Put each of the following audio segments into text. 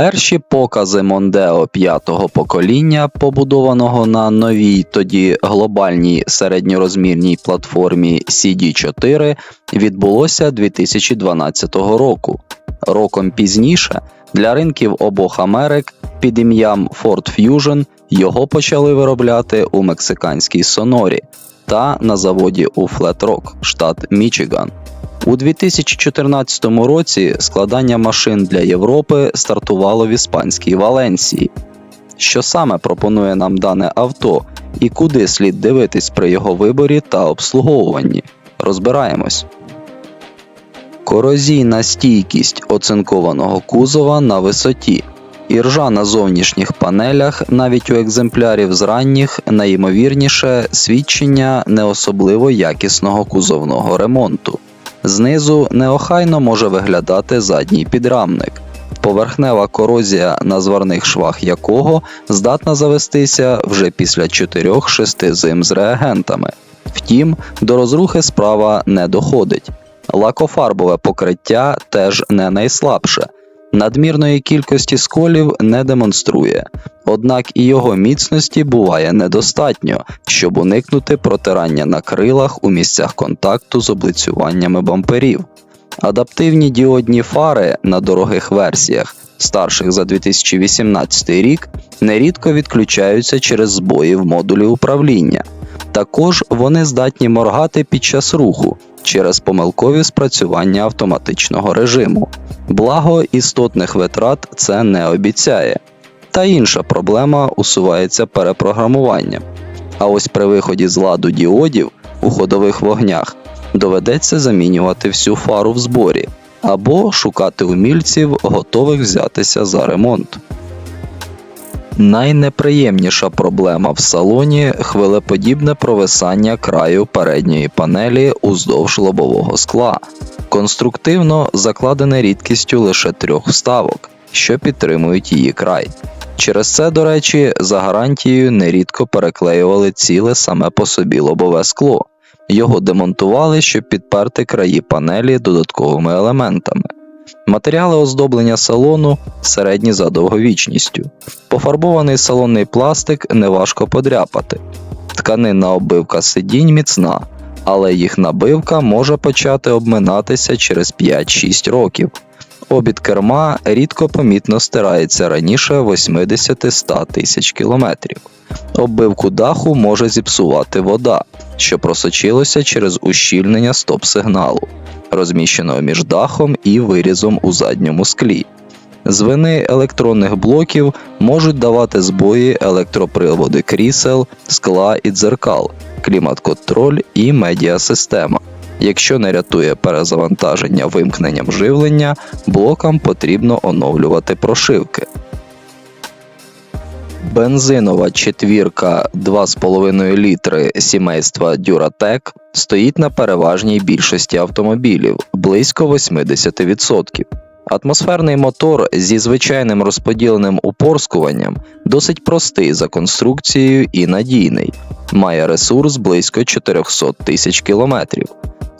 Перші покази Мондео п'ятого покоління, побудованого на новій тоді глобальній середньорозмірній платформі CD4, відбулося 2012 року. Роком пізніше для ринків обох Америк під ім'ям Ford Fusion його почали виробляти у мексиканській Сонорі та на заводі у Rock, штат Мічиган. У 2014 році складання машин для Європи стартувало в іспанській Валенсії. Що саме пропонує нам дане авто і куди слід дивитись при його виборі та обслуговуванні? Розбираємось. Корозійна стійкість оцинкованого кузова на висоті. Іржа на зовнішніх панелях, навіть у екземплярів з ранніх, найімовірніше свідчення не особливо якісного кузовного ремонту. Знизу неохайно може виглядати задній підрамник, поверхнева корозія на зварних швах якого здатна завестися вже після 4-6 зим з реагентами. Втім, до розрухи справа не доходить. Лакофарбове покриття теж не найслабше. Надмірної кількості сколів не демонструє, однак і його міцності буває недостатньо, щоб уникнути протирання на крилах у місцях контакту з облицюваннями бамперів. Адаптивні діодні фари на дорогих версіях, старших за 2018 рік, нерідко відключаються через збої в модулі управління. Також вони здатні моргати під час руху через помилкові спрацювання автоматичного режиму. Благо істотних витрат це не обіцяє. Та інша проблема усувається перепрограмуванням. А ось при виході з ладу діодів у ходових вогнях доведеться замінювати всю фару в зборі або шукати умільців, готових взятися за ремонт. Найнеприємніша проблема в салоні хвилеподібне провисання краю передньої панелі уздовж лобового скла. Конструктивно закладене рідкістю лише трьох вставок, що підтримують її край. Через це, до речі, за гарантією нерідко переклеювали ціле саме по собі лобове скло. Його демонтували, щоб підперти краї панелі додатковими елементами. Матеріали оздоблення салону середні за довговічністю. Пофарбований салонний пластик неважко подряпати. Тканинна оббивка сидінь міцна, але їх набивка може почати обминатися через 5-6 років. Обід керма рідко помітно стирається раніше 80-100 тисяч кілометрів. Оббивку даху може зіпсувати вода, що просочилося через ущільнення стоп-сигналу, розміщеного між дахом і вирізом у задньому склі. Звини електронних блоків можуть давати збої електроприводи крісел, скла і дзеркал, клімат-контроль і медіасистема. Якщо не рятує перезавантаження вимкненням живлення, блокам потрібно оновлювати прошивки. Бензинова четвірка 2,5 літри сімейства Duratec стоїть на переважній більшості автомобілів близько 80%. Атмосферний мотор зі звичайним розподіленим упорскуванням досить простий за конструкцією і надійний, має ресурс близько 400 тисяч кілометрів.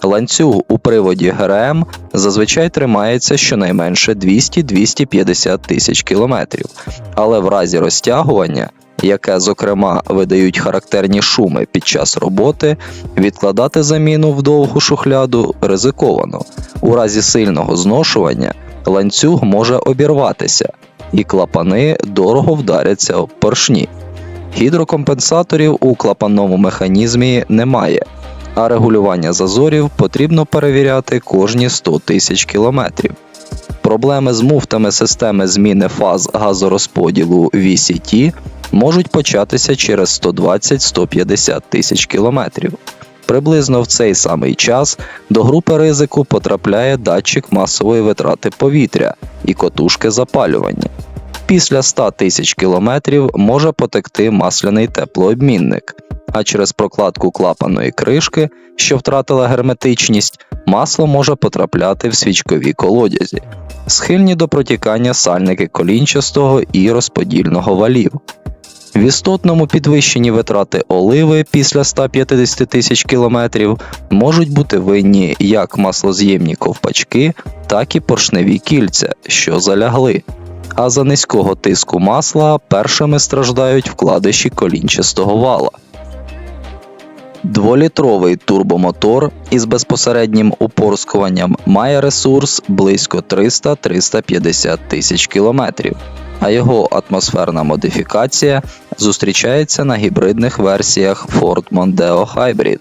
Ланцюг у приводі ГРМ зазвичай тримається щонайменше 200-250 тисяч кілометрів, але в разі розтягування, яке, зокрема, видають характерні шуми під час роботи, відкладати заміну в довгу шухляду ризиковано. У разі сильного зношування ланцюг може обірватися, і клапани дорого вдаряться об поршні. Гідрокомпенсаторів у клапанному механізмі немає а регулювання зазорів потрібно перевіряти кожні 100 тисяч кілометрів. Проблеми з муфтами системи зміни фаз газорозподілу VCT можуть початися через 120-150 тисяч кілометрів. Приблизно в цей самий час до групи ризику потрапляє датчик масової витрати повітря і котушки запалювання. Після 100 тисяч кілометрів може потекти масляний теплообмінник, а через прокладку клапаної кришки, що втратила герметичність, масло може потрапляти в свічкові колодязі, схильні до протікання сальники колінчастого і розподільного валів. В істотному підвищенні витрати оливи після 150 тисяч кілометрів можуть бути винні як маслоз'ємні ковпачки, так і поршневі кільця, що залягли. А за низького тиску масла першими страждають вкладиші колінчастого вала. Дволітровий турбомотор із безпосереднім упорскуванням має ресурс близько 300-350 тисяч кілометрів, а його атмосферна модифікація зустрічається на гібридних версіях Ford Mondeo Hybrid.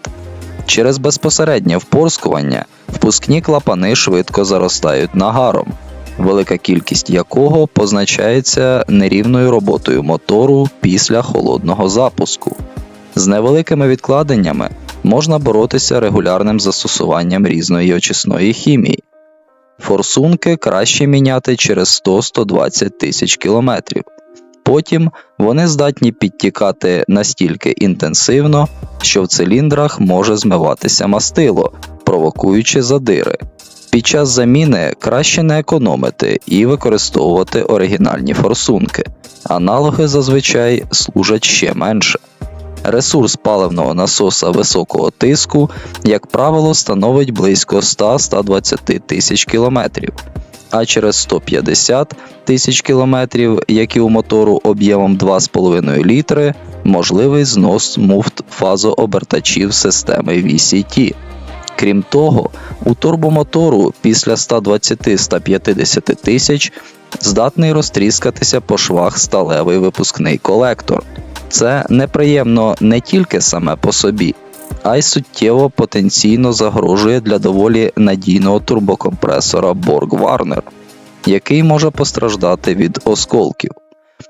Через безпосереднє впорскування впускні клапани швидко заростають нагаром, велика кількість якого позначається нерівною роботою мотору після холодного запуску. З невеликими відкладеннями можна боротися регулярним застосуванням різної очисної хімії. Форсунки краще міняти через 100-120 тисяч кілометрів. Потім вони здатні підтікати настільки інтенсивно, що в циліндрах може змиватися мастило, провокуючи задири. Під час заміни краще не економити і використовувати оригінальні форсунки. Аналоги зазвичай служать ще менше. Ресурс паливного насоса високого тиску, як правило, становить близько 100-120 тисяч кілометрів, а через 150 тисяч кілометрів, як і у мотору об'ємом 2,5 літри, можливий знос муфт фазообертачів системи VCT. Крім того, у турбомотору після 120-150 тисяч здатний розтріскатися по швах сталевий випускний колектор. Це неприємно не тільки саме по собі, а й суттєво потенційно загрожує для доволі надійного турбокомпресора Borg Warner, який може постраждати від осколків.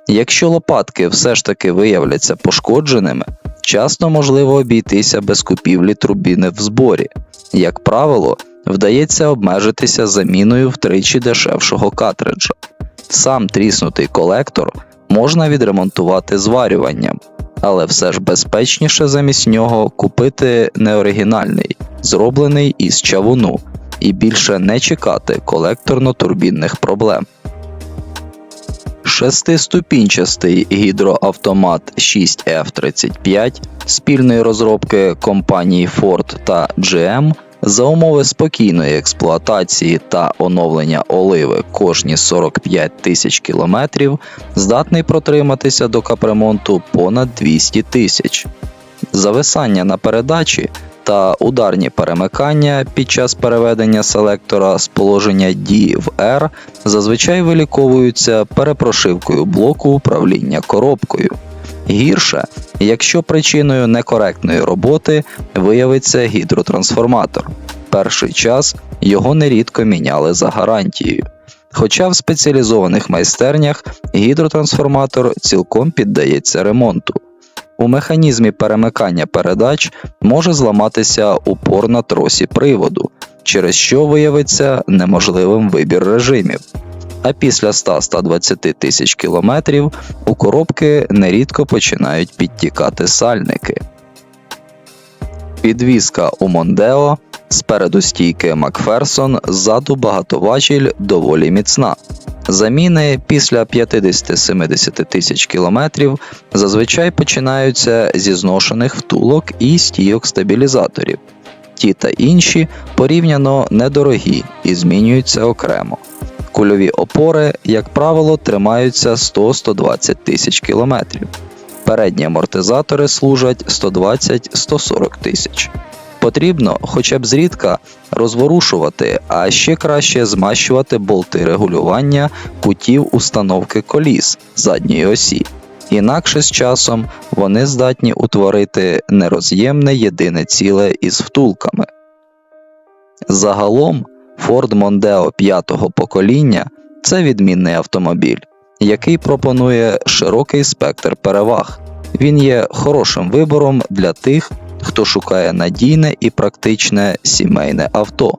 Якщо лопатки все ж таки виявляться пошкодженими, часто можливо обійтися без купівлі турбіни в зборі. Як правило, вдається обмежитися заміною втричі дешевшого картриджа. Сам тріснутий колектор можна відремонтувати зварюванням, але все ж безпечніше замість нього купити неоригінальний, зроблений із чавуну, і більше не чекати колекторно-турбінних проблем. Шестиступінчастий гідроавтомат 6F35 спільної розробки компаній Ford та GM за умови спокійної експлуатації та оновлення оливи кожні 45 тисяч кілометрів здатний протриматися до капремонту понад 200 тисяч. Зависання на передачі та ударні перемикання під час переведення селектора з положення D в R зазвичай виліковуються перепрошивкою блоку управління коробкою. Гірше, якщо причиною некоректної роботи виявиться гідротрансформатор. Перший час його нерідко міняли за гарантією. Хоча в спеціалізованих майстернях гідротрансформатор цілком піддається ремонту. У механізмі перемикання передач може зламатися упор на тросі приводу, через що виявиться неможливим вибір режимів. А після 100-120 тисяч кілометрів у коробки нерідко починають підтікати сальники. Підвізка у Мондео спереду стійки Макферсон, ззаду багатоважіль доволі міцна. Заміни після 50-70 тисяч кілометрів зазвичай починаються зі зношених втулок і стійок стабілізаторів. Ті та інші порівняно недорогі і змінюються окремо. Кульові опори, як правило, тримаються 100-120 тисяч кілометрів. Передні амортизатори служать 120-140 тисяч. Потрібно хоча б зрідка розворушувати, а ще краще змащувати болти регулювання кутів установки коліс задньої осі. Інакше з часом вони здатні утворити нероз'ємне єдине ціле із втулками. Загалом Ford Mondeo п'ятого покоління це відмінний автомобіль, який пропонує широкий спектр переваг. Він є хорошим вибором для тих, хто шукає надійне і практичне сімейне авто.